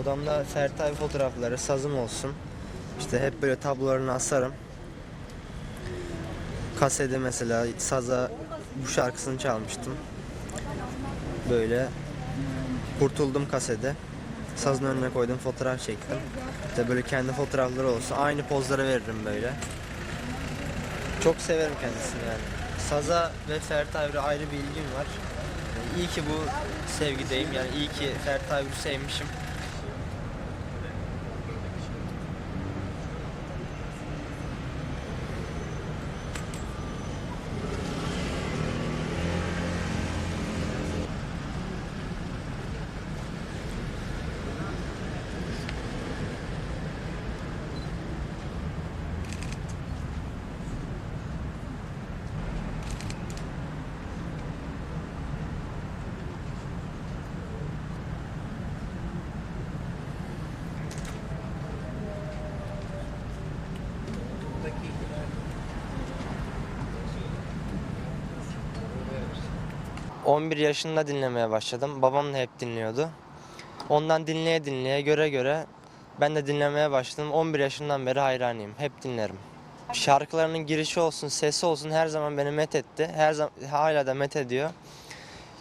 Odamda Ferdi abi fotoğrafları, sazım olsun. İşte hep böyle tablolarını asarım. Kasede mesela saza bu şarkısını çalmıştım. Böyle kurtuldum kasede. Sazın önüne koydum, fotoğraf çektim. İşte böyle kendi fotoğrafları olsun. Aynı pozları veririm böyle. Çok severim kendisini yani. Saza ve Ferdi Tayfur'a ayrı bir ilgim var. İyi ki bu sevgideyim yani iyi ki Ferdi Tayfur'u sevmişim. 11 yaşında dinlemeye başladım. Babam da hep dinliyordu. Ondan dinleye dinleye göre göre ben de dinlemeye başladım. 11 yaşından beri hayranıyım. Hep dinlerim. Şarkılarının girişi olsun, sesi olsun her zaman beni met etti. Her zaman hala da met ediyor.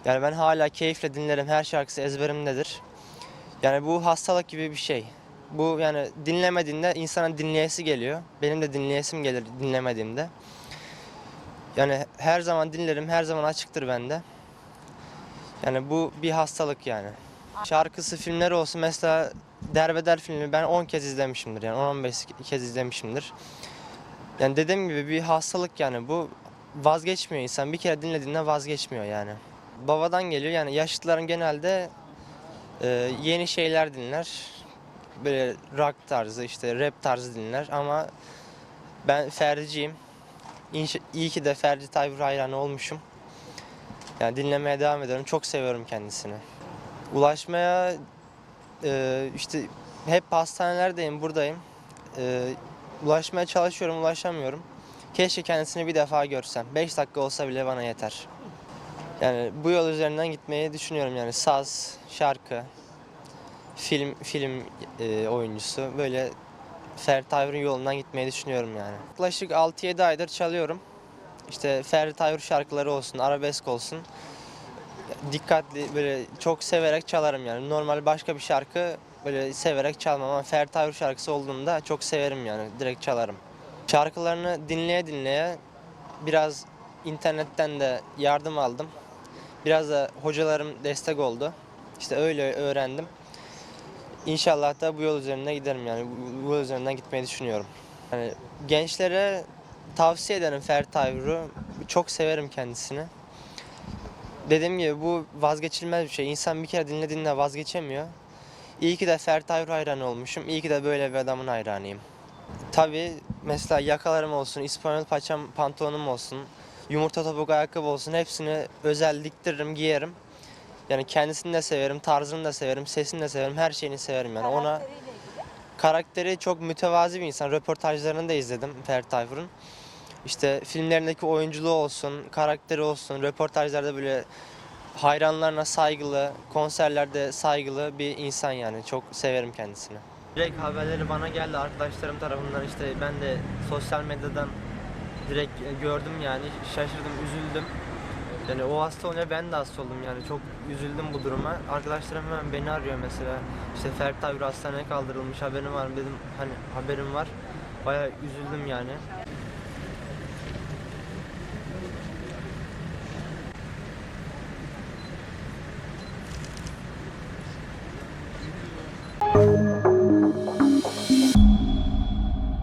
Yani ben hala keyifle dinlerim. Her şarkısı ezberimdedir. Yani bu hastalık gibi bir şey. Bu yani dinlemediğinde insanın dinleyesi geliyor. Benim de dinleyesim gelir dinlemediğimde. Yani her zaman dinlerim, her zaman açıktır bende. Yani bu bir hastalık yani. Şarkısı, filmleri olsun mesela Derbeder filmi ben 10 kez izlemişimdir yani 10-15 kez izlemişimdir. Yani dediğim gibi bir hastalık yani bu vazgeçmiyor insan. Bir kere dinlediğinde vazgeçmiyor yani. Babadan geliyor yani yaşlıların genelde e, yeni şeyler dinler. Böyle rock tarzı işte rap tarzı dinler ama ben Ferdi'ciyim. İyi ki de Ferdi Tayfur hayranı olmuşum. Yani dinlemeye devam ediyorum. Çok seviyorum kendisini. Ulaşmaya e, işte hep hastanelerdeyim, buradayım. E, ulaşmaya çalışıyorum, ulaşamıyorum. Keşke kendisini bir defa görsem. 5 dakika olsa bile bana yeter. Yani bu yol üzerinden gitmeyi düşünüyorum yani saz, şarkı, film film e, oyuncusu böyle Ferdi Tayfur'un yolundan gitmeyi düşünüyorum yani. Yaklaşık 6-7 aydır çalıyorum. İşte Ferdi Tayfur şarkıları olsun, arabesk olsun. Dikkatli böyle çok severek çalarım yani. Normal başka bir şarkı böyle severek çalmam ama Ferdi Tayfur şarkısı olduğunda çok severim yani. Direkt çalarım. Şarkılarını dinleye dinleye biraz internetten de yardım aldım. Biraz da hocalarım destek oldu. İşte öyle öğrendim. İnşallah da bu yol üzerinde giderim yani. Bu, yol üzerinden gitmeyi düşünüyorum. Yani gençlere tavsiye ederim Ferdi Tayfur'u. Çok severim kendisini. Dediğim gibi bu vazgeçilmez bir şey. İnsan bir kere dinlediğinde vazgeçemiyor. İyi ki de Ferdi Tayfur hayranı olmuşum. İyi ki de böyle bir adamın hayranıyım. Tabii mesela yakalarım olsun, İspanyol paçam pantolonum olsun, yumurta topuk ayakkabı olsun hepsini özel diktiririm, giyerim. Yani kendisini de severim, tarzını da severim, sesini de severim, her şeyini severim yani. Ona karakteri çok mütevazi bir insan. Röportajlarını da izledim Ferdi Tayfur'un. İşte filmlerindeki oyunculuğu olsun, karakteri olsun, röportajlarda böyle hayranlarına saygılı, konserlerde saygılı bir insan yani. Çok severim kendisini. Direkt haberleri bana geldi arkadaşlarım tarafından işte ben de sosyal medyadan direkt gördüm yani şaşırdım, üzüldüm. Yani o hasta olunca ben de hasta oldum yani çok üzüldüm bu duruma. Arkadaşlarım hemen beni arıyor mesela. İşte Ferdi Tayfur hastaneye kaldırılmış haberin var mı dedim hani haberim var. Bayağı üzüldüm yani.